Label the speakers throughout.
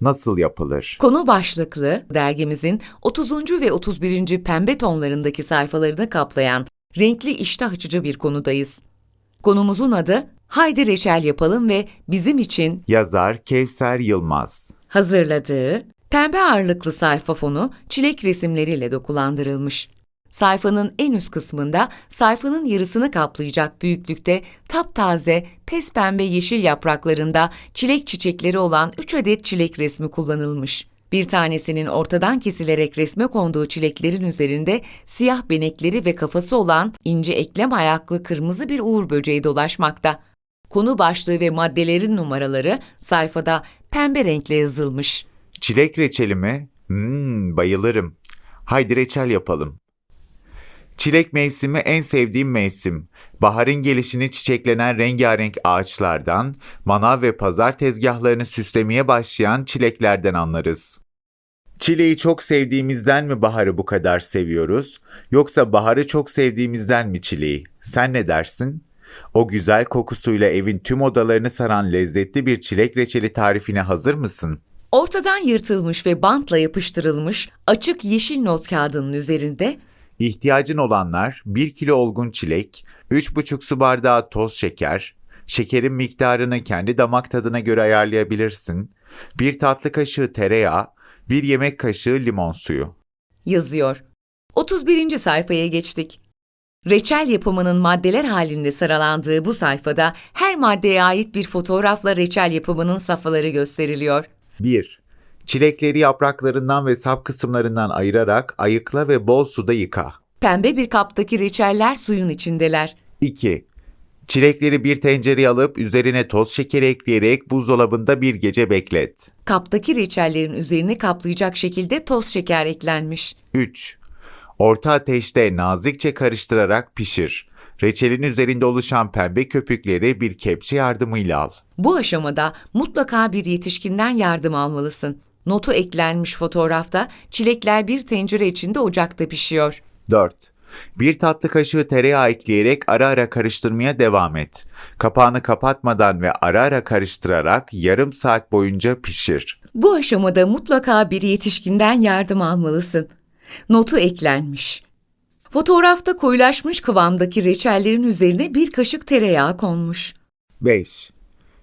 Speaker 1: nasıl yapılır?
Speaker 2: Konu başlıklı dergimizin 30. ve 31. pembe tonlarındaki sayfalarını kaplayan renkli iştah açıcı bir konudayız. Konumuzun adı Haydi reçel yapalım ve bizim için
Speaker 1: Yazar Kevser Yılmaz.
Speaker 2: hazırladığı pembe ağırlıklı sayfa fonu çilek resimleriyle dokulandırılmış. Sayfanın en üst kısmında sayfanın yarısını kaplayacak büyüklükte taptaze, pes pembe yeşil yapraklarında çilek çiçekleri olan 3 adet çilek resmi kullanılmış. Bir tanesinin ortadan kesilerek resme konduğu çileklerin üzerinde siyah benekleri ve kafası olan ince eklem ayaklı kırmızı bir uğur böceği dolaşmakta. Konu başlığı ve maddelerin numaraları sayfada pembe renkle yazılmış.
Speaker 1: Çilek reçeli mi? Hmm, bayılırım. Haydi reçel yapalım. Çilek mevsimi en sevdiğim mevsim. Baharın gelişini çiçeklenen rengarenk ağaçlardan, manav ve pazar tezgahlarını süslemeye başlayan çileklerden anlarız. Çileği çok sevdiğimizden mi baharı bu kadar seviyoruz? Yoksa baharı çok sevdiğimizden mi çileği? Sen ne dersin? O güzel kokusuyla evin tüm odalarını saran lezzetli bir çilek reçeli tarifine hazır mısın?
Speaker 2: Ortadan yırtılmış ve bantla yapıştırılmış açık yeşil not kağıdının üzerinde
Speaker 1: İhtiyacın olanlar 1 kilo olgun çilek, 3,5 su bardağı toz şeker, şekerin miktarını kendi damak tadına göre ayarlayabilirsin, 1 tatlı kaşığı tereyağı, 1 yemek kaşığı limon suyu.
Speaker 2: yazıyor. 31. sayfaya geçtik. Reçel yapımının maddeler halinde sıralandığı bu sayfada her maddeye ait bir fotoğrafla reçel yapımının safhaları gösteriliyor.
Speaker 1: 1. Çilekleri yapraklarından ve sap kısımlarından ayırarak ayıkla ve bol suda yıka.
Speaker 2: Pembe bir kaptaki reçeller suyun içindeler.
Speaker 1: 2. Çilekleri bir tencereye alıp üzerine toz şekeri ekleyerek buzdolabında bir gece beklet.
Speaker 2: Kaptaki reçellerin üzerini kaplayacak şekilde toz şeker eklenmiş.
Speaker 1: 3. Orta ateşte nazikçe karıştırarak pişir. Reçelin üzerinde oluşan pembe köpükleri bir kepçe yardımıyla al.
Speaker 2: Bu aşamada mutlaka bir yetişkinden yardım almalısın. Notu eklenmiş fotoğrafta çilekler bir tencere içinde ocakta pişiyor.
Speaker 1: 4. Bir tatlı kaşığı tereyağı ekleyerek ara ara karıştırmaya devam et. Kapağını kapatmadan ve ara ara karıştırarak yarım saat boyunca pişir.
Speaker 2: Bu aşamada mutlaka bir yetişkinden yardım almalısın. Notu eklenmiş. Fotoğrafta koyulaşmış kıvamdaki reçellerin üzerine bir kaşık tereyağı konmuş.
Speaker 1: 5.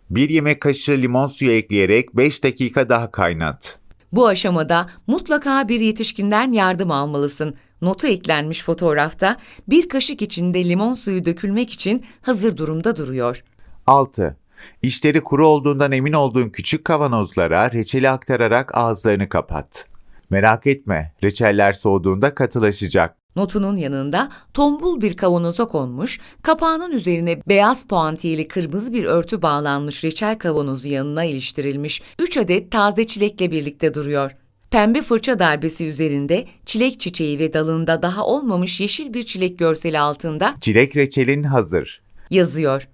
Speaker 1: Bir yemek kaşığı limon suyu ekleyerek 5 dakika daha kaynat.
Speaker 2: Bu aşamada mutlaka bir yetişkinden yardım almalısın. Notu eklenmiş fotoğrafta bir kaşık içinde limon suyu dökülmek için hazır durumda duruyor.
Speaker 1: 6. İşleri kuru olduğundan emin olduğun küçük kavanozlara reçeli aktararak ağızlarını kapat. Merak etme, reçeller soğuduğunda katılaşacak.
Speaker 2: Notunun yanında tombul bir kavanoza konmuş, kapağının üzerine beyaz puantiyeli kırmızı bir örtü bağlanmış reçel kavanozu yanına iliştirilmiş 3 adet taze çilekle birlikte duruyor. Pembe fırça darbesi üzerinde çilek çiçeği ve dalında daha olmamış yeşil bir çilek görseli altında
Speaker 1: Çilek reçelin hazır.
Speaker 2: yazıyor.